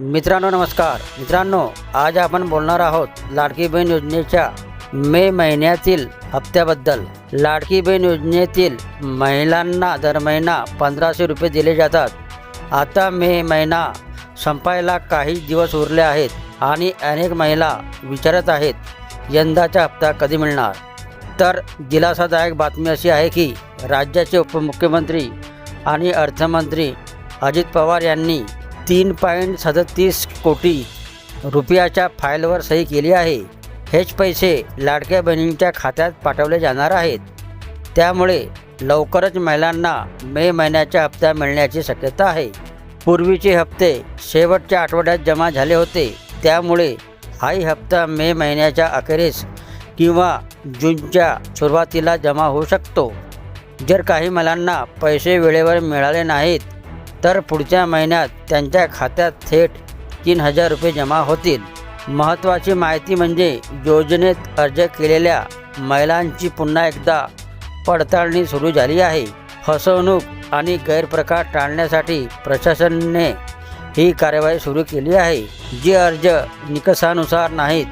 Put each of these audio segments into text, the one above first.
मित्रांनो नमस्कार. मित्रांनो आज आपण बोलणार आहोत लाडकी बहीण योजनेच्या मे महिन्यातील हप्त्याबद्दल. लाडकी बहीण योजनेतील महिलांना दर महिना पंधराशे रुपये दिले जातात. आता मे महिना संपायला काही दिवस उरले आहेत आणि अनेक महिला विचारत आहेत यंदाचा हप्ता कधी मिळणार? तर दिलासादायक बातमी अशी आहे की राज्याचे उपमुख्यमंत्री आणि अर्थमंत्री अजित पवार यांनी तीन पॉईंट सदतीस कोटी रुपयाच्या फाईलवर सही केली आहे. हेच पैसे लाडक्या बहिणींच्या खात्यात पाठवले जाणार आहेत. त्यामुळे लवकरच महिलांना मे महिन्याच्या हप्ता मिळण्याची शक्यता आहे. पूर्वीचे हप्ते शेवटच्या आठवड्यात जमा झाले होते. त्यामुळे हाही हप्ता मे महिन्याच्या अखेरीस किंवा जूनच्या सुरुवातीला जमा होऊ शकतो. जर काही महिलांना पैसे वेळेवर मिळाले नाहीत तर पुढच्या महिन्यात त्यांच्या खात्यात थेट तीन हजार रुपये जमा होतील. महत्त्वाची माहिती म्हणजे योजनेत अर्ज केलेल्या महिलांची पुन्हा एकदा पडताळणी सुरू झाली आहे. फसवणूक आणि गैरप्रकार टाळण्यासाठी प्रशासनाने ही कार्यवाही सुरू केली आहे. जे अर्ज निकषानुसार नाहीत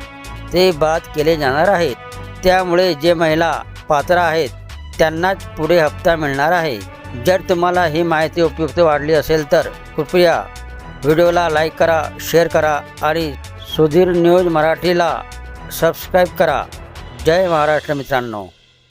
ते बाद केले जाणार आहेत. त्यामुळे जे महिला पात्र आहेत त्यांनाच पुढे हप्ता मिळणार आहे. जर तुम्हाला ही माहिती उपयुक्त वाटली असेल तर कृपया व्हिडिओला लाईक करा शेअर करा आणि सुधीर न्यूज मराठीला सबस्क्राईब करा. जय महाराष्ट्र मित्रांनो.